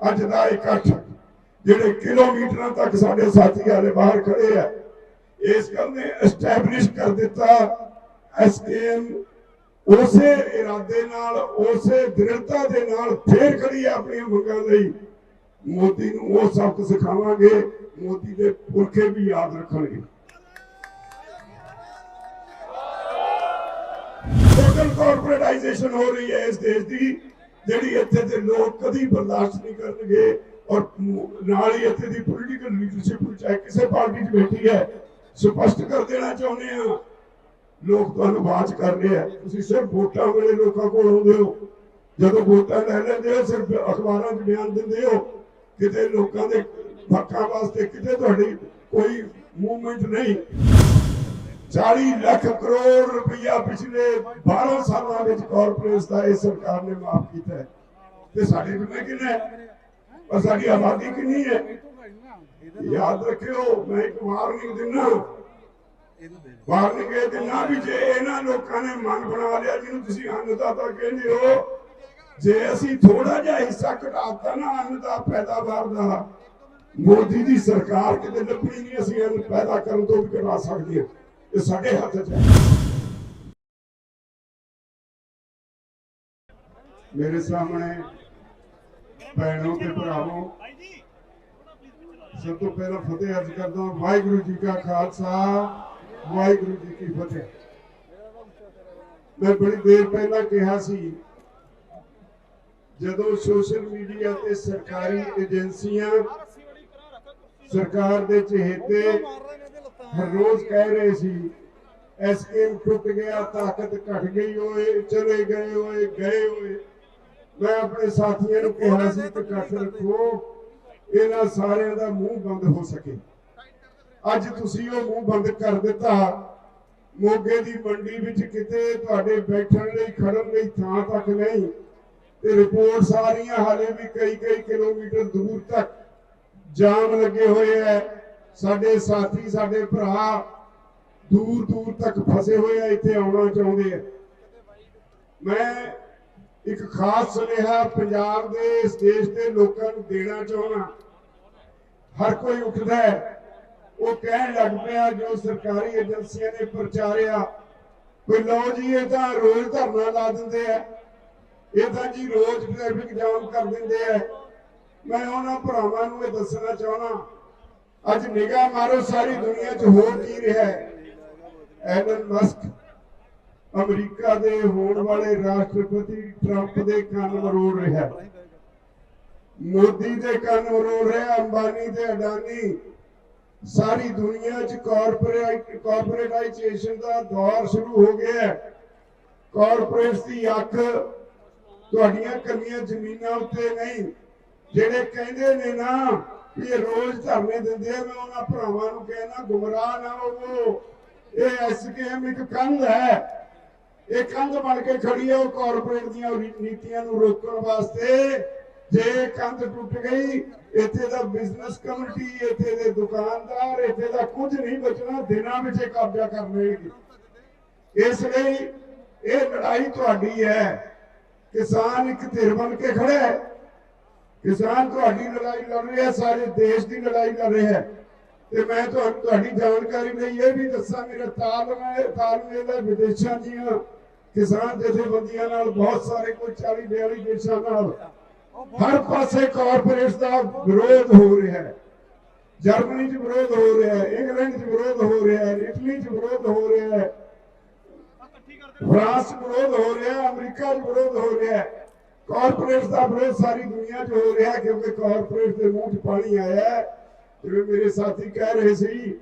ਅੱਜ ਦਾ ਇਕੱਠ ਜਿਹੜੇ ਕਿਲੋਮੀਟਰਾਂ ਤੱਕ ਸਾਡੇ ਸਾਥੀ ਆਲੇ ਬਾਹਰ ਖੜੇ ਆ, ਇਸ ਗੱਲ ਨੇ ਐਸਟੈਬਲਿਸ਼ ਕਰ ਦਿੱਤਾ। ਐਸਕੇਐਮ ਉਸੇ ਇਰਾਦੇ ਨਾਲ, ਉਸੇ ਦ੍ਰਿੜਤਾ ਦੇ ਨਾਲ ਫੇਰ ਖੜੀ ਹੈ ਆਪਣੀਆਂ ਮੰਗਾਂ ਲਈ। ਮੋਦੀ ਨੂੰ ਉਹ ਸਬਕ ਸਿਖਾਵਾਂਗੇ, ਮੋਦੀ ਦੇ ਪੁਰਖੇ ਵੀ ਯਾਦ ਰੱਖਣਗੇ। ਟੋਟਲ ਕਾਰਪੋਰੇਟਾਈਜੇਸ਼ਨ ਹੋ ਰਹੀ ਹੈ ਇਸ ਦੇਸ਼ ਦੀ। ਜਿਹੜੀ ਇੱਥੇ ਦੇ ਲੋਕ ਕਦੀ ਬਰਦਾਸ਼ਤ ਨਹੀਂ ਕਰਨਗੇ ਔਰ ਨਾਲ ਹੀ ਇੱਥੇ ਦੀ ਪੋਲੀਟੀਕਲ ਲੀਡਰਸ਼ਿਪ ਚਾਹੇ ਕਿਸੇ ਪਾਰਟੀ 'ਚ ਬੈਠੀ ਹੈ, ਸਪਸ਼ਟ ਕਰ ਦੇਣਾ ਚਾਹੁੰਦੇ ਆ ਲੋਕ ਤੁਹਾਨੂੰ ਬਾਤ ਕਰ ਰਹੇ ਆ। ਤੁਸੀਂ ਸਿਰਫ ਵੋਟਾਂ ਵੇਲੇ ਲੋਕਾਂ ਕੋਲ ਆਉਂਦੇ ਹੋ। ਜਦੋਂ ਵੋਟਾਂ ਲੈ ਲੈਂਦੇ ਹੋ, ਸਿਰਫ ਅਖਬਾਰਾਂ 'ਚ ਬਿਆਨ ਦਿੰਦੇ ਹੋ, ਕਿਤੇ ਲੋਕਾਂ ਦੇ ਹੱਕਾਂ ਵਾਸਤੇ ਕਿਤੇ ਤੁਹਾਡੀ ਕੋਈ ਮੂਵਮੈਂਟ ਨਹੀਂ। 40 ਲੱਖ ਕਰੋੜ ਰੁਪਇਆ ਪਿਛਲੇ 12 ਸਾਲਾਂ ਵਿੱਚ ਕਾਰਪੋਰੇਟ ਦਾ ਇਹ ਸਰਕਾਰ ਨੇ ਮਾਫ ਕੀਤਾ ਹੈ। ਤੇ ਸਾਡੇ ਕੋਲ ਕਿੰਨਾ ਪਰ ਸਾਡੀ ਆਬਾਦੀ ਕਿੰਨੀ ਹੈ? ਯਾਦ ਰੱਖਿਓ, ਮੈਂ ਇੱਕ ਵਾਰਨਿੰਗ ਦਿੰਦਾ ਵਾਰਨਿੰਗ ਇਹ ਦਿੰਦਾ ਵੀ ਜੇ ਇਹਨਾਂ ਲੋਕਾਂ ਨੇ ਮਨ ਬਣਾ ਲਿਆ, ਜਿਹਨੂੰ ਤੁਸੀਂ ਅੰਨਦਾਤਾ ਕਹਿੰਦੇ ਹੋ, ਜੇ ਅਸੀਂ ਥੋੜਾ ਜਿਹਾ ਹਿੱਸਾ ਘਟਾਤਾ ਨਾ, ਅੰਨ ਦਾ ਪੈਦਾਵਾਰ ਦਾ, ਮੋਦੀ ਦੀ ਸਰਕਾਰ ਕਿਤੇ ਲੱਭਣੀ ਨਹੀਂ ਅਸੀਂ ਅੰਨ ਪੈਦਾ ਕਰਨ ਤੋਂ ਵੀ ਘਟਾ ਸਕਦੇ ਹਾਂ। ਇਹ ਸਾਡੇ ਹੱਥ 'ਚ ਹੈ। ਮੇਰੇ ਸਾਹਮਣੇ ਭੈਣੋ ਤੇ ਭਰਾਵੋ, ਸਭ ਤੋਂ ਪਹਿਲਾਂ ਫਤਿਹ ਅਰਜ਼ ਕਰਦਾ ਹਾਂ, ਵਾਹਿਗੁਰੂ ਜੀ ਕਾ ਖਾਲਸਾ, ਵਾਹਿਗੁਰੂ ਜੀ ਕੀ ਫਤਿਹ। ਮੈਂ ਬੜੀ ਦੇਰ ਪਹਿਲਾਂ ਕਿਹਾ ਸੀ, ਜਦੋਂ ਸੋਸ਼ਲ ਮੀਡੀਆ ਤੇ ਸਰਕਾਰੀ ਏਜੰਸੀਆਂ ਸਰਕਾਰ ਦੇ ਚਹੇਤੇ ਹਰ ਰੋਜ਼ ਕਹਿ ਰਹੇ ਸੀ ਐਸਕੇਮ ਟੁੱਟ ਗਿਆ, ਤਾਕਤ ਘਟ ਗਈ ਓਏ, ਚਲੇ ਗਏ ਓਏ ਗਏ ਓਏ। ਮੈਂ ਆਪਣੇ ਸਾਥੀਆਂ ਨੂੰ ਕਿਹਾ ਸੀ ਕਿ ਕੱਟ ਰੱਖੋ, ਇਹਨਾਂ ਸਾਰਿਆਂ ਦਾ ਮੂੰਹ ਬੰਦ ਹੋ ਸਕੇ। ਅੱਜ ਤੁਸੀਂ ਉਹ ਮੂੰਹ ਬੰਦ ਕਰ ਦਿੱਤਾ। ਮੋਗੇ ਦੀ ਮੰਡੀ ਵਿੱਚ ਕਿਤੇ ਤੁਹਾਡੇ ਬੈਠਣ ਲਈ ਖੜਨ ਲਈ ਥਾਂ ਤੱਕ ਨਹੀਂ। ਤੇ ਰਿਪੋਰਟ ਸਾਰੀਆਂ ਹਾਲੇ ਵੀ ਕਈ ਕਈ ਕਿਲੋਮੀਟਰ ਦੂਰ ਤੱਕ ਜਾਮ ਲੱਗੇ ਹੋਏ ਐ ਸਾਡੇ ਸਾਥੀ, ਸਾਡੇ ਭਰਾ ਦੂਰ ਦੂਰ ਤੱਕ ਫਸੇ ਹੋਏ ਆ, ਇੱਥੇ ਆਉਣਾ ਚਾਹੁੰਦੇ ਆ। ਮੈਂ ਇੱਕ ਖਾਸ ਸੁਨੇਹਾ ਪੰਜਾਬ ਦੇ, ਇਸ ਦੇਸ਼ ਦੇ ਲੋਕਾਂ ਨੂੰ ਦੇਣਾ ਚਾਹੁੰਦਾ। ਹਰ ਕੋਈ ਉੱਠਦਾ ਹੈ, ਉਹ ਕਹਿਣ ਲੱਗ ਪਿਆ, ਜੋ ਸਰਕਾਰੀ ਏਜੰਸੀਆਂ ਨੇ ਪ੍ਰਚਾਰਿਆ ਕੋਈ ਲਓ ਜੀ, ਇਹ ਤਾਂ ਰੋਜ਼ ਧਰਨਾ ਲਾ ਦਿੰਦੇ ਆ। ਇਹ ਤਾਂ ਜੀ ਰੋਜ਼ ਟ੍ਰੈਫਿਕ ਜਾਮ ਕਰ ਦਿੰਦੇ ਆ। ਮੈਂ ਉਹਨਾਂ ਭਰਾਵਾਂ ਨੂੰ ਇਹ ਦੱਸਣਾ ਚਾਹੁੰਦਾ ਅੱਜ ਨਿਗਾਹ ਮਾਰੋ, ਸਾਰੀ ਦੁਨੀਆ 'ਚ ਹੋ ਕੀ ਰਿਹਾ ਹੈ? ਐਲਨ ਮਸਕ ਅਮਰੀਕਾ ਦੇ ਹੋਣ ਵਾਲੇ ਰਾਸ਼ਟਰਪਤੀ ਟਰੰਪ ਦੇ ਕੰਨ ਮਰੋੜ ਰਿਹਾ ਹੈ। ਮੋਦੀ ਦੇ ਕੰਨ ਮਰੋੜ ਰਿਹਾ ਅੰਬਾਨੀ ਤੇ ਅਡਾਨੀ। ਸਾਰੀ ਦੁਨੀਆ 'ਚ ਕਾਰਪੋਰੇਟ ਕਾਰਪੋਰੇਟਾਈਜੇਸ਼ਨ ਦਾ ਦੌਰ ਸ਼ੁਰੂ ਹੋ ਗਿਆ ਹੈ। ਕਾਰਪੋਰੇਟਸ ਦੀ ਅੱਖ ਤੁਹਾਡੀਆਂ ਕੱਲੀਆਂ ਜ਼ਮੀਨਾਂ ਉੱਤੇ ਨਹੀਂ, ਜਿਹੜੇ ਕਹਿੰਦੇ ਨੇ ਨਾ ਇਹ ਰੋਜ਼ ਧਰਨੇ ਦਿੰਦੇ ਆ, ਮੈਂ ਉਹਨਾਂ ਭਰਾਵਾਂ ਨੂੰ ਕਹਿਣਾ ਗੁੰਮਰਾਹ ਨਾ ਹੋਵੋ। ਇਹ ਐਸਕੇਐਮ ਇੱਕ ਕੰਧ ਹੈ। ਇਹ ਕੰਧ ਬਣ ਕੇ ਖੜੀ ਹੈ, ਉਹ ਕਾਰਪੋਰੇਟ ਦੀਆਂ ਨੀਤੀਆਂ ਨੂੰ ਰੋਕਣ ਵਾਸਤੇ। ਜੇ ਕੰਧ ਟੁੱਟ ਗਈ, ਇੱਥੇ ਦਾ ਬਿਜ਼ਨਸ ਕਮਿਊਨਿਟੀ ਇੱਥੇ ਦੇ ਦੁਕਾਨਦਾਰ, ਇੱਥੇ ਦਾ ਕੁਝ ਨਹੀਂ ਬਚਣਾ, ਦਿਨਾਂ ਵਿੱਚ ਕਬਜ਼ਾ ਕਰ ਲੈਣਗੇ। ਇਸ ਲਈ ਇਹ ਲੜਾਈ ਤੁਹਾਡੀ ਹੈ। ਕਿਸਾਨ ਇੱਕ ਧਿਰ ਬਣ ਕੇ ਖੜਾ ਹੈ। ਕਿਸਾਨ ਤੁਹਾਡੀ ਲੜਾਈ ਲੜ ਰਿਹਾ, ਸਾਰੇ ਦੇਸ਼ ਦੀ ਲੜਾਈ ਲੜ ਰਿਹਾ ਤੇ ਮੈਂ ਤੁਹਾਨੂੰ ਤੁਹਾਡੀ ਜਾਣਕਾਰੀ ਲਈ ਇਹ ਵੀ ਦੱਸਾਂ, ਮੇਰਾ ਤਾਲਮੇਲ ਤਾਲਮੇਲ ਹੈ, ਵਿਦੇਸ਼ਾਂ ਦੀਆਂ ਕਿਸਾਨ ਜਥੇਬੰਦੀਆਂ ਨਾਲ, ਬਹੁਤ ਸਾਰੇ ਕੋਈ 40 42 ਦੇਸ਼ਾਂ ਨਾਲ। ਹਰ ਪਾਸੇ ਕਾਰਪੋਰੇਟਸ ਦਾ ਵਿਰੋਧ ਹੋ ਰਿਹਾ ਹੈ। ਜਰਮਨੀ 'ਚ ਵਿਰੋਧ ਹੋ ਰਿਹਾ ਹੈ, ਇੰਗਲੈਂਡ 'ਚ ਵਿਰੋਧ ਹੋ ਰਿਹਾ ਹੈ, ਇਟਲੀ 'ਚ ਵਿਰੋਧ ਹੋ ਰਿਹਾ ਹੈ। ਫਰਾਂਸ 'ਚ ਵਿਰੋਧ ਹੋ ਰਿਹਾ, ਅਮਰੀਕਾ 'ਚ ਵਿਰੋਧ ਹੋ ਰਿਹਾ ਹੈ। ਕਾਰਪੋਰੇਟਸ ਦਾ ਵਿਰੋਧ ਸਾਰੀ ਦੁਨੀਆ 'ਚ ਹੋ ਰਿਹਾ ਕਿਉਂਕਿ ਕਾਰਪੋਰੇਟ ਦੇ ਮੂੰਹ 'ਚ ਪਾਣੀ ਆਇਆ ਜਿਵੇਂ ਮੇਰੇ ਸਾਥੀ ਕਹਿ ਰਹੇ ਸੀ,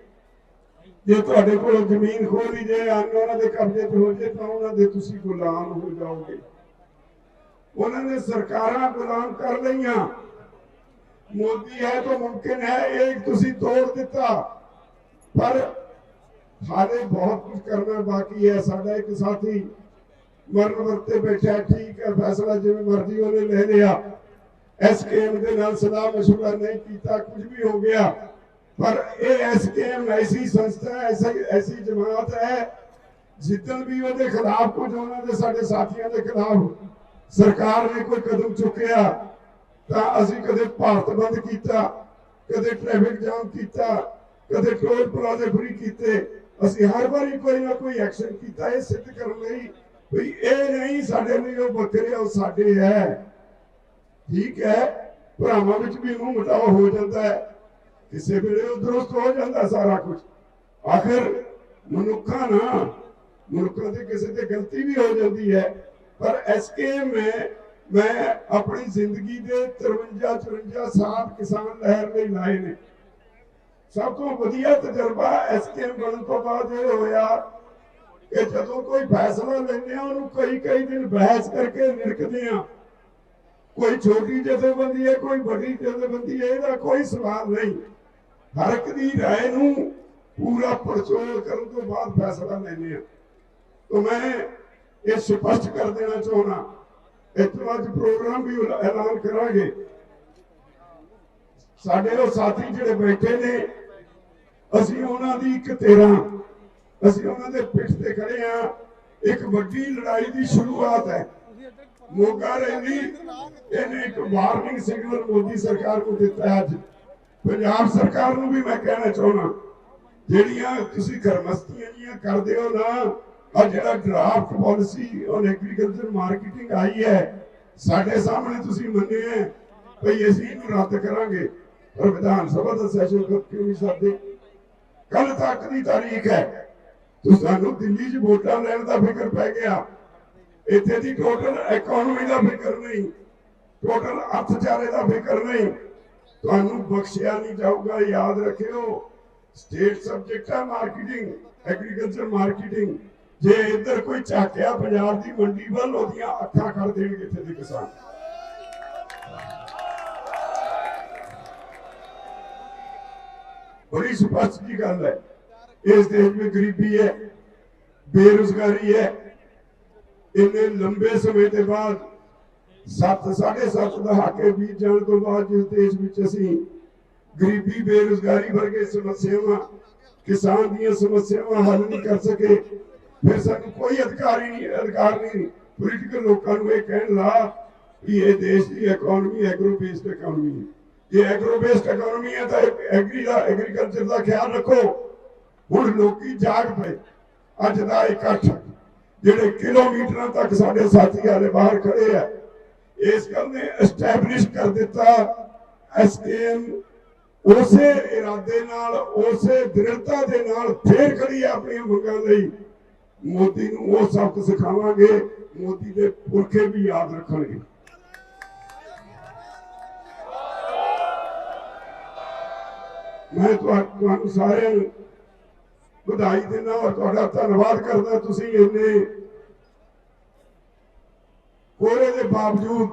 ਜੇ ਤੁਹਾਡੇ ਕੋਲ ਜ਼ਮੀਨ ਖੋਲੀ ਜੇ, ਅੰਨ ਉਹਨਾਂ ਦੇ ਕਬਜ਼ੇ 'ਚ ਹੋ ਜੇ, ਤਾਂ ਉਹਨਾਂ ਦੇ ਤੁਸੀਂ ਗੁਲਾਮ ਹੋ ਜਾਓਗੇ। ਉਹਨਾਂ ਨੇ ਸਰਕਾਰਾਂ ਗੁਲਾਮ ਕਰ ਲਈਆਂ। ਮੋਦੀ ਹੈ ਤਾਂ ਮੁਮਕਿਨ ਹੈ, ਇਹ ਤੁਸੀਂ ਤੋੜ ਦਿੱਤਾ। ਪਰ ਹਾਲੇ ਬਹੁਤ ਕੁਝ ਕਰਨਾ ਬਾਕੀ ਹੈ। ਸਾਡਾ ਇੱਕ ਸਾਥੀ ਮਰਨ ਵਰਤੇ ਬੈਠਾ ਠੀਕ ਹੈ, ਫੈਸਲਾ ਜਿਵੇਂ ਮਰਜ਼ੀ ਉਹਨੇ ਲੈ ਲਿਆ। ਐਸਕੇਐਮ ਦੇ ਨਾਲ ਸਲਾਹ ਮਸ਼ਵਰਾ ਨਹੀਂ ਕੀਤਾ, ਕੁਝ ਵੀ ਹੋ ਗਿਆ। ਪਰ ਇਹ ਐਸਕੇਐਮ ਐਸੀ ਸੰਸਥਾ ਐਸੀ ਐਸੀ ਜਮਾਤ ਹੈ, ਜਿੱਦਣ ਵੀ ਉਹਦੇ ਖਿਲਾਫ ਕੁਝ ਉਹਨਾਂ ਦੇ ਸਾਡੇ ਸਾਥੀਆਂ ਦੇ ਖਿਲਾਫ ਸਰਕਾਰ ਨੇ ਕੋਈ ਕਦਮ ਚੁੱਕਿਆ, ਤਾਂ ਅਸੀਂ ਕਦੇ ਭਾਰਤ ਬੰਦ ਕੀਤਾ, ਕਦੇ ਟ੍ਰੈਫਿਕ ਜਾਮ ਕੀਤਾ, ਕਦੇ ਟੋਲ ਪਲਾਜ਼ੇ ਫਰੀ ਕੀਤੇ। ਅਸੀਂ ਹਰ ਵਾਰੀ ਕੋਈ ਨਾ ਕੋਈ ਐਕਸ਼ਨ ਕੀਤਾ, ਇਹ ਸਿੱਧ ਕਰਨ ਲਈ ਵੀ ਇਹ ਨਹੀਂ ਸਾਡੇ ਲਈ ਉਹ ਬੱਕਰੇ ਉਹ ਸਾਡੇ ਹੈ। ਠੀਕ ਹੈ, ਭਰਾਵਾਂ ਵਿੱਚ ਵੀ ਮੂੰਹ ਮਟਾਓ ਹੋ ਜਾਂਦਾ ਹੈ। ਕਿਸੇ ਵੇਲੇ ਉਹ ਦਰੁਸਤ ਹੋ ਜਾਂਦਾ ਸਾਰਾ ਕੁਝ। ਆਖਰ ਮਨੁੱਖਾਂ ਨਾ, ਮਨੁੱਖਾਂ ਦੇ ਕਿਸੇ ਤੇ ਗਲਤੀ ਵੀ ਹੋ ਜਾਂਦੀ ਹੈ। ਪਰ ਐਸਕੇਐਮ ਮੈਂ ਮੈਂ ਆਪਣੀ ਜ਼ਿੰਦਗੀ ਦੇ 53 54 ਸਾਲ ਕਿਸਾਨ ਲਹਿਰ ਲਈ ਲਾਏ ਨੇ। ਸਭ ਤੋਂ ਵਧੀਆ ਤਜਰਬਾ ਐਸਕੇਐਮ ਬਣਨ ਤੋਂ ਬਾਅਦ ਇਹ ਹੋਇਆ ਕਿ ਜਦੋਂ ਕੋਈ ਫੈਸਲਾ ਲੈਂਦੇ ਆ ਉਹਨੂੰ ਕਈ ਕਈ ਦਿਨ ਬਹਿਸ ਕਰਕੇ ਨਿਰਕਦੇ ਆ ਕੋਈ ਛੋਟੀ ਜਥੇਬੰਦੀ ਹੈ ਕੋਈ ਵੱਡੀ ਜਥੇਬੰਦੀ ਹੈ ਇਹਦਾ ਕੋਈ ਸਵਾਲ ਨਹੀਂ ਹਰ ਇੱਕ ਦੀ رائے ਨੂੰ ਪੂਰਾ ਪੜਚੋਲ ਕਰਨ ਤੋਂ ਬਾਅਦ ਫੈਸਲਾ ਲੈਂਦੇ ਆ ਤਾਂ ਮੈਂ ਇਹ ਸਪਸ਼ਟ ਕਰ ਦੇਣਾ ਚਾਹੁੰਦਾ ਇੱਥੋਂ ਅੱਜ ਪ੍ਰੋਗਰਾਮ ਵੀ ਐਲਾਨ ਕਰਾਂਗੇ ਸਾਡੇ ਉਹ ਸਾਥੀ ਜਿਹੜੇ ਬੈਠੇ ਨੇ ਅਸੀਂ ਉਹਨਾਂ ਦੀ ਇੱਕ ਤੇਰਾ ਅਸੀਂ ਉਹਨਾਂ ਦੇ ਪਿੱਠ ਤੇ ਖੜੇ ਆ ਇੱਕ ਵੱਡੀ ਲੜਾਈ ਦੀ ਸ਼ੁਰੂਆਤ ਹੈ। ਮੋਗਾ ਰੈਲੀ ਇਹਨੇ ਇੱਕ ਵਾਰਨਿੰਗ ਸਿਗਨਲ ਮੋਦੀ ਸਰਕਾਰ ਨੂੰ ਦਿੱਤਾ ਅੱਜ। ਪੰਜਾਬ ਸਰਕਾਰ ਨੂੰ ਵੀ ਮੈਂ ਕਹਿਣਾ ਚਾਹੁੰਦਾ ਜਿਹੜੀਆਂ ਤੁਸੀਂ ਕਰਮਸਤੀਆਂ ਜੀਆਂ ਕਰਦੇ ਹੋ ਨਾ ਆ ਜਿਹੜਾ draft policy on agriculture marketing ਆਈ ਹੈ, ਸਾਡੇ ਸਾਹਮਣੇ ਤੁਸੀਂ ਮੰਨੇ ਭਈ ਅਸੀਂ ਇਹਨੂੰ ਰੱਦ ਕਰਾਂਗੇ। ਪਰ ਵਿਧਾਨ ਸਭਾ ਦਾ ਸੈਸ਼ਨ ਕਿਉਂ ਨਹੀਂ ਸਕਦੇ ਕੱਲ ਤੱਕ ਦੀ ਤਾਰੀਖ ਹੈ। ਤੁਸੀਂ ਸਾਨੂੰ ਦਿੱਲੀ 'ਚ ਵੋਟਾਂ ਲੈਣ ਦਾ ਫਿਕਰ ਪੈ ਗਿਆ। ਇੱਥੇ ਦੀ ਟੋਟਲ ਇਕਨੋਮੀ ਦਾ ਫਿਕਰ ਨਹੀਂ। ਟੋਟਲ ਅਰਥਚਾਰੇ ਦਾ ਫਿਕਰ ਨਹੀਂ। ਤੁਹਾਨੂੰ ਬਖਸ਼ਿਆ ਨਹੀਂ ਜਾਊਗਾ, ਯਾਦ ਰੱਖਿਓ। ਸਟੇਟ ਸਬਜੈਕਟ ਹੈ ਮਾਰਕੀਟਿੰਗ ਐਗਰੀਕਲਚਰ ਮਾਰਕੀਟਿੰਗ ਜੇ ਇੱਧਰ ਕੋਈ ਝਾਕਿਆ ਪੰਜਾਬ ਦੀ ਮੰਡੀ ਵੱਲ, ਉਹਦੀਆਂ ਅੱਖਾਂ ਕਰ ਦੇਣਗੇ ਇੱਥੇ ਦੇ ਕਿਸਾਨ। ਬੜੀ ਸਪਸ਼ਟ ਜੀ ਗੱਲ ਹੈ। ਇਸ ਦੇਸ਼ ਵਿੱਚ ਗਰੀਬੀ ਹੈ, ਬੇਰੁਜ਼ਗਾਰੀ ਹੈ। ਇੰਨੇ ਲੰਬੇ ਸਮੇਂ ਦੇ ਬਾਅਦ 7 7.5 ਦਹਾਕੇ ਬੀਤ ਜਾਣ ਤੋਂ ਬਾਅਦ ਜਿਸ ਦੇਸ਼ ਵਿੱਚ ਅਸੀਂ ਗਰੀਬੀ, ਬੇਰੁਜ਼ਗਾਰੀ ਵਰਗੇ ਸਮੱਸਿਆਵਾਂ, ਕਿਸਾਨ ਦੀਆਂ ਸਮੱਸਿਆਵਾਂ ਹੱਲ ਨਹੀਂ ਕਰ ਸਕੇ, ਫਿਰ ਸਾਨੂੰ ਕੋਈ ਅਧਿਕਾਰ ਹੀ ਨਹੀਂ, ਅਧਿਕਾਰ ਨਹੀਂ ਪੋਲੀਟੀਕਲ ਲੋਕਾਂ ਨੂੰ ਇਹ ਕਹਿਣ ਲਾ ਕਿ ਇਹ ਦੇਸ਼ ਦੀ ਇਕਨੋਮੀ ਐਗਰੋ ਬੇਸਡ ਇਕਨੋਮੀ ਹੈ। ਜੇ ਐਗਰੋ ਬੇਸਡ ਇਕਨੋਮੀ ਹੈ ਤਾਂ ਐਗਰੀ ਦਾ ਐਗਰੀਕਲਚਰ ਦਾ ਖਿਆਲ ਰੱਖੋ। ਹੁਣ ਲੋਕੀ ਜਾਗ ਪਏ। ਅੱਜ ਦਾ ਇਕੱਠ ਜਿਹੜੇ ਕਿਲੋਮੀਟਰਾਂ ਤੱਕ ਸਾਡੇ ਸਾਥੀ ਆਲੇ ਬਾਹਰ ਖੜੇ ਆ, ਇਸ ਗੱਲ ਨੇ ਐਸਟੈਬਲਿਸ਼ ਕਰ ਦਿੱਤਾ। ਐਸਕੇਐਮ ਉਸੇ ਇਰਾਦੇ ਨਾਲ, ਉਸੇ ਦ੍ਰਿੜਤਾ ਦੇ ਨਾਲ ਫੇਰ ਖੜੀ ਹੈ ਆਪਣੀਆਂ ਮੰਗਾਂ ਲਈ। ਮੋਦੀ ਨੂੰ ਉਹ ਸਬਕ ਸਿਖਾਵਾਂਗੇ, ਮੋਦੀ ਦੇ ਪੁਰਖੇ ਵੀ ਯਾਦ ਰੱਖਣਗੇ। ਮੈਂ ਤੁਹਾਨੂੰ ਸਾਰਿਆਂ ਨੂੰ ਵਧਾਈ ਦੇਣਾ ਔਰ ਤੁਹਾਡਾ ਧੰਨਵਾਦ ਕਰਦਾ ਤੁਸੀਂ ਇੰਨੇ ਕੋਰੇ ਦੇ ਬਾਵਜੂਦ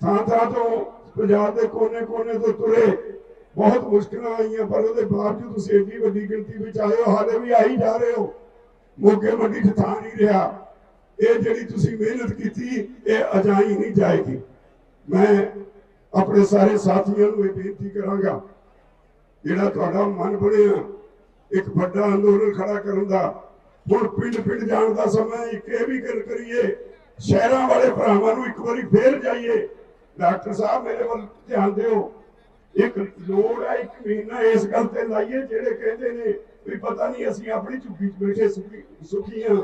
ਥਾਂ ਥਾਂ ਤੋਂ ਪੰਜਾਬ ਦੇ ਕੋਨੇ-ਕੋਨੇ ਤੋਂ ਤੁਰੇ। ਬਹੁਤ ਮੁਸ਼ਕਲਾਂ ਆਈਆਂ, ਪਰ ਉਹਦੇ ਬਾਵਜੂਦ ਤੁਸੀਂ ਇੰਨੀ ਵੱਡੀ ਗਿਣਤੀ ਵਿੱਚ ਆਏ ਹੋ, ਹਾਲੇ ਵੀ ਆਈ ਜਾ ਰਹੇ ਹੋ। ਮੋਗੇ ਮੰਡੀ 'ਚ ਥਾਂ ਨਹੀਂ ਰਿਹਾ। ਇਹ ਜਿਹੜੀ ਤੁਸੀਂ ਮਿਹਨਤ ਕੀਤੀ, ਇਹ ਅਜਾਈ ਨਹੀਂ ਜਾਏਗੀ। ਮੈਂ ਆਪਣੇ ਸਾਰੇ ਸਾਥੀਆਂ ਨੂੰ ਇਹ ਬੇਨਤੀ ਕਰਾਂਗਾ, ਜਿਹੜਾ ਤੁਹਾਡਾ ਮਨ ਬਣਿਆ ਇੱਕ ਵੱਡਾ ਅੰਦੋਲਨ ਖੜਾ ਕਰਨ ਦਾ। ਹੁਣ ਪਿੰਡ ਪਿੰਡ ਜਾਣ ਦਾ ਸਮਾਂ ਇੱਕ ਇਹ ਵੀ ਗੱਲ ਕਰੀਏ, ਸ਼ਹਿਰਾਂ ਵਾਲੇ ਭਰਾਵਾਂ ਨੂੰ ਇੱਕ ਵਾਰੀ ਫੇਰ ਜਾਈਏ। ਡਾਕਟਰ ਸਾਹਿਬ, ਮੇਰੇ ਵੱਲ ਧਿਆਨ ਦਿਓ। ਇੱਕ ਲੋੜ ਹੈ, ਇੱਕ ਮਹੀਨਾ ਇਸ ਗੱਲ ਤੇ ਲਾਈਏ, ਜਿਹੜੇ ਕਹਿੰਦੇ ਨੇ ਵੀ ਪਤਾ ਨਹੀਂ ਅਸੀਂ ਆਪਣੀ ਝੁੱਗੀ 'ਚ ਬੈਠੇ ਸੁਖੀ ਸੁਖੀ ਹਾਂ।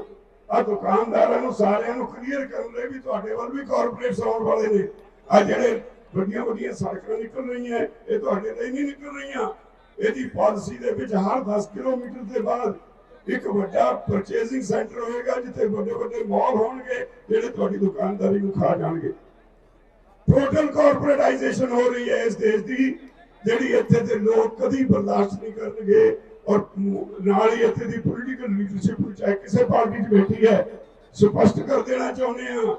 ਆ ਦੁਕਾਨਦਾਰਾਂ ਨੂੰ, ਸਾਰਿਆਂ ਨੂੰ ਕਲੀਅਰ ਕਰਨ ਲਈ ਵੀ ਤੁਹਾਡੇ ਵੱਲ ਵੀ ਕਾਰਪੋਰੇਟਸ ਆਉਣ ਵਾਲੇ ਨੇ। ਆ ਜਿਹੜੇ ਵੱਡੀਆਂ ਵੱਡੀਆਂ ਸੜਕਾਂ ਨਿਕਲ ਰਹੀਆਂ, ਇਹ ਤੁਹਾਡੇ ਲਈ ਨਹੀਂ ਨਿਕਲ ਰਹੀਆਂ। ਇਹਦੀ ਪਾਲਿਸੀ ਦੇ ਵਿੱਚ ਹਰ 10 ਕਿਲੋਮੀਟਰ ਦੇ ਬਾਅਦ ਇੱਕ ਵੱਡਾ ਪਰਚੇਸਿੰਗ ਸੈਂਟਰ ਹੋਏਗਾ, ਜਿੱਥੇ ਵੱਡੇ ਵੱਡੇ ਮਾਲ ਹੋਣਗੇ, ਜਿਹੜੇ ਤੁਹਾਡੀ ਦੁਕਾਨਦਾਰੀ ਨੂੰ ਖਾ ਜਾਣਗੇ। ਟੋਟਲ ਕਾਰਪੋਰੇਟਾਈਜੇਸ਼ਨ ਹੋ ਰਹੀ ਹੈ ਇਸ ਦੇਸ਼ ਦੀ, ਜਿਹੜੀ ਇੱਥੇ ਦੇ ਲੋਕ ਕਦੀ ਬਰਦਾਸ਼ਤ ਨਹੀਂ ਕਰਨਗੇ ਔਰ ਨਾਲ ਹੀ ਇੱਥੇ ਦੀ ਪੋਲੀਟੀਕਲ ਲੀਡਰਸ਼ਿਪ ਚਾਹੇ ਕਿਸੇ ਪਾਰਟੀ 'ਚ ਬੈਠੀ ਹੈ, ਸਪਸ਼ਟ ਕਰ ਦੇਣਾ ਚਾਹੁੰਦੇ ਆ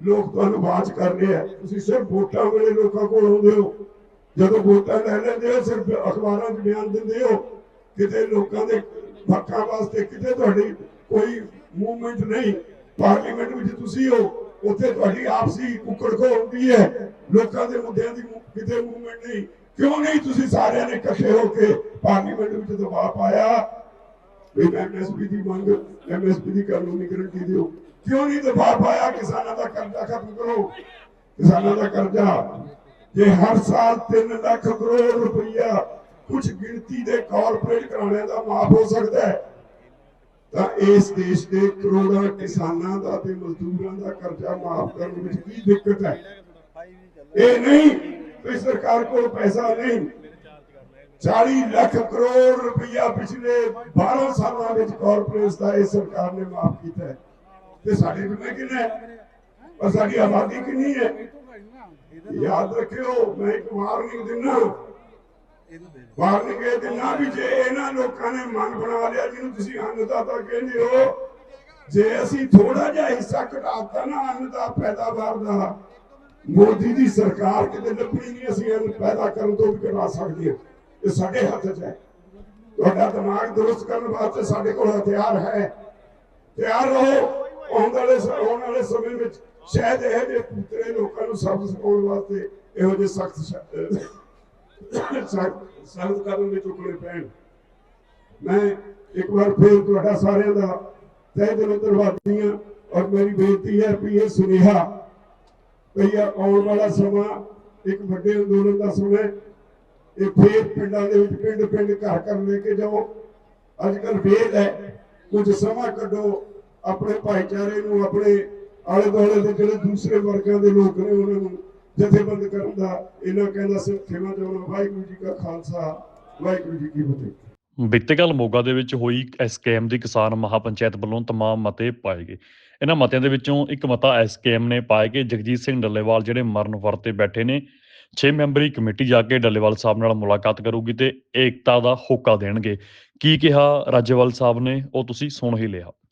ਲੋਕ ਤੁਹਾਨੂੰ ਬਾਤ ਕਰ ਰਹੇ ਆ ਤੁਸੀਂ ਸਿਰਫ ਵੋਟਾਂ ਵੇਲੇ ਲੋਕਾਂ ਕੋਲ ਆਉਂਦੇ ਹੋ। ਜਦੋਂ ਵੋਟਾਂ ਲੈ ਲੈਂਦੇ ਹੋ, ਸਿਰਫ ਅਖਬਾਰਾਂ 'ਚ ਬਿਆਨ ਦਿੰਦੇ ਹੋ, ਕਿਤੇ ਲੋਕਾਂ ਦੇ ਹੱਕਾਂ ਵਾਸਤੇ, ਕਿਤੇ ਤੁਹਾਡੀ ਕੋਈ ਮੂਵਮੈਂਟ ਨਹੀਂ ਪਾਰਲੀਮੈਂਟ ਵਿੱਚ ਤੁਸੀਂ ਹੋ, ਉੱਥੇ ਤੁਹਾਡੀ ਆਪਸੀ ਕੁੱਕੜ ਖੋ ਹੁੰਦੀ ਹੈ। ਲੋਕਾਂ ਦੇ ਮੁੱਦਿਆਂ ਦੀ ਕਿਤੇ ਮੂਵਮੈਂਟ ਨਹੀਂ। ਕਿਉਂ ਨਹੀਂ ਤੁਸੀਂ ਸਾਰਿਆਂ ਨੇ ਇਕੱਠੇ ਹੋ ਕੇ ਪਾਰਲੀਮੈਂਟ ਵਿੱਚ ਦਬਾਅ ਪਾਇਆ? ਵੀ ਐਮਐਸਪੀ ਦੀ ਮੰਗ ਐਮਐਸਪੀ ਦੀ ਕਾਨੂੰਨੀ ਗਰੰਟੀ ਦਿਓ। ਕਿਉਂ ਨਹੀਂ ਦਬਾਅ ਪਾਇਆ? ਕਿਸਾਨਾਂ ਦਾ ਕਰਜ਼ਾ ਖਤਮ ਕਰੋ। ਕਿਸਾਨਾਂ ਦਾ ਕਰਜ਼ਾ ਜੇ ਹਰ ਸਾਲ 3 ਲੱਖ ਕਰੋੜ ਰੁਪਈਆ ਕੁਝ ਗਿਣਤੀ ਦੇ ਕਾਰਪੋਰੇਟ ਘਰਾਣਿਆਂ ਦਾ ਮਾਫ ਹੋ ਸਕਦਾ ਹੈ, ਤਾਂ ਇਸ ਦੇਸ਼ ਦੇ ਕਰੋੜਾਂ ਕਿਸਾਨਾਂ ਦਾ ਤੇ ਮਜ਼ਦੂਰਾਂ ਦਾ ਕਰਜ਼ਾ ਮਾਫ ਕਰਨ ਵਿੱਚ ਕੀ ਦਿੱਕਤ ਹੈ? ਇਹ ਨਹੀਂ ਕਿ ਸਰਕਾਰ ਕੋਲ ਪੈਸਾ ਨਹੀਂ। 40 ਲੱਖ ਕਰੋੜ ਰੁਪਈਆ ਪਿਛਲੇ 12 ਸਾਲਾਂ ਵਿੱਚ ਕਾਰਪੋਰੇਟ ਦਾ ਇਹ ਸਰਕਾਰ ਨੇ ਮਾਫ ਕੀਤਾ ਤੇ ਸਾਡੇ ਕੋਲ ਕਿੰਨਾ ਪਰ ਸਾਡੀ ਆਬਾਦੀ ਕਿੰਨੀ ਹੈ? ਯਾਦ ਰੱਖਿਓ ਮੈਂ ਇੱਕ ਵਾਰਨਿੰਗ ਦਿੰਦਾ ਵਾਰਨਿੰਗ ਇਹ ਦਿੰਦਾ ਵੀ ਜੇ ਇਹਨਾਂ ਲੋਕਾਂ ਨੇ ਮਨ ਬਣਾ ਲਿਆ ਜਿਹਨੂੰ ਤੁਸੀਂ ਅੰਨਦਾਤਾ ਕਹਿੰਦੇ ਹੋ ਜੇ ਅਸੀਂ ਥੋੜਾ ਜਿਹਾ ਹਿੱਸਾ ਘਟਾਤਾ ਨਾ ਅੰਨ ਦਾ ਪੈਦਾਵਾਰ ਦਾ ਮੋਦੀ ਦੀ ਸਰਕਾਰ ਕਿਤੇ ਲੱਭਣੀ ਨਹੀਂ ਅਸੀਂ ਅੰਨ ਪੈਦਾ ਕਰਨ ਤੋਂ ਵੀ ਘਟਾ ਸਕਦੇ ਹਾਂ ਇਹ ਸਾਡੇ ਹੱਥ 'ਚ ਹੈ ਤੁਹਾਡਾ ਦਿਮਾਗ ਦਰੁਸਤ ਕਰਨ ਵਾਸਤੇ ਸਾਡੇ ਕੋਲ ਹਥਿਆਰ ਹੈ ਤਿਆਰ ਰਹੋ ਆਉਣ ਵਾਲੇ ਆਉਣ ਵਾਲੇ ਸਮੇਂ ਵਿੱਚ ਸ਼ਾਇਦ ਇਹ ਜਿਹੇ ਪੁੱਤਰੇ ਲੋਕਾਂ ਨੂੰ ਸਬਕ ਸਿਖਾਉਣ ਵਾਸਤੇ ਇਹੋ ਜਿਹੇ ਸਖਤ ਸਖਤ ਕਦਮ ਵੀ ਚੁੱਕਣੇ ਪੈਣ। ਮੈਂ ਇੱਕ ਵਾਰ ਫੇਰ ਤੁਹਾਡਾ ਸਾਰਿਆਂ ਦਾ ਤਹਿ ਦਿਲੋਂ ਧੰਨਵਾਦੀ ਹਾਂ ਔਰ ਮੇਰੀ ਬੇਨਤੀ ਹੈ ਵੀ ਇਹ ਸੁਨੇਹਾ ਭਈ ਆਉਣ ਵਾਲਾ ਸਮਾਂ, ਇੱਕ ਵੱਡੇ ਅੰਦੋਲਨ ਦਾ ਸਮਾਂ ਇਹ ਫੇਰ ਪਿੰਡਾਂ ਦੇ ਵਿੱਚ ਪਿੰਡ ਪਿੰਡ ਘਰ ਘਰ ਲੈ ਕੇ ਜਾਓ। ਅੱਜ ਕੱਲ ਵੇਦ ਹੈ, ਕੁਝ ਸਮਾਂ ਕੱਢੋ, ਆਪਣੇ ਭਾਈਚਾਰੇ ਨੂੰ ਆਪਣੇ ਆਲੇ ਦੁਆਲੇ ਦੇ ਜਿਹੜੇ ਦੂਸਰੇ ਵਰਗਾਂ ਦੇ ਲੋਕ ਨੇ ਉਹਨਾਂ ਨੂੰ ਜਥੇਬੰਦ ਕਰਨ ਦਾ ਇਹਨਾਂ ਕਹਿੰਦਾ ਸਿਰਫ ਖੇਮਾ ਚਾਹੁੰਦਾ ਵਾਹਿਗੁਰੂ ਜੀ ਕਾ ਖਾਲਸਾ ਵਾਹਿਗੁਰੂ ਜੀ ਕੀ ਫਤਿਹ ਬੀਤੇ ਕੱਲ ਮੋਗਾ ਦੇ ਵਿੱਚ ਹੋਈ ਐਸਕੇਐਮ ਦੀ ਕਿਸਾਨ ਮਹਾਪੰਚਾਇਤ ਵੱਲੋਂ तमाम ਮਤੇ ਪਾਏ ਗਏ ਇਹਨਾਂ ਮਤਿਆਂ ਦੇ ਵਿੱਚੋਂ ਇੱਕ ਮਤਾ ਐਸਕੇਐਮ ਨੇ ਪਾਇਆ ਕਿ ਜਗਜੀਤ ਸਿੰਘ ਡੱਲੇਵਾਲ ਜਿਹੜੇ ਮਰਨ ਵਰਤੇ ਬੈਠੇ ਨੇ 6 ਮੈਂਬਰੀ ਕਮੇਟੀ ਜਾ ਕੇ ਡੱਲੇਵਾਲ ਸਾਹਿਬ ਨਾਲ ਮੁਲਾਕਾਤ ਕਰੂਗੀ ਤੇ ਏਕਤਾ ਦਾ ਹੋਕਾ ਦੇਣਗੇ ਕੀ ਕਿਹਾ ਰਾਜੇਵਾਲ ਸਾਹਿਬ ਨੇ ਉਹ ਤੁਸੀਂ ਸੁਣ ਹੀ ਲਿਆ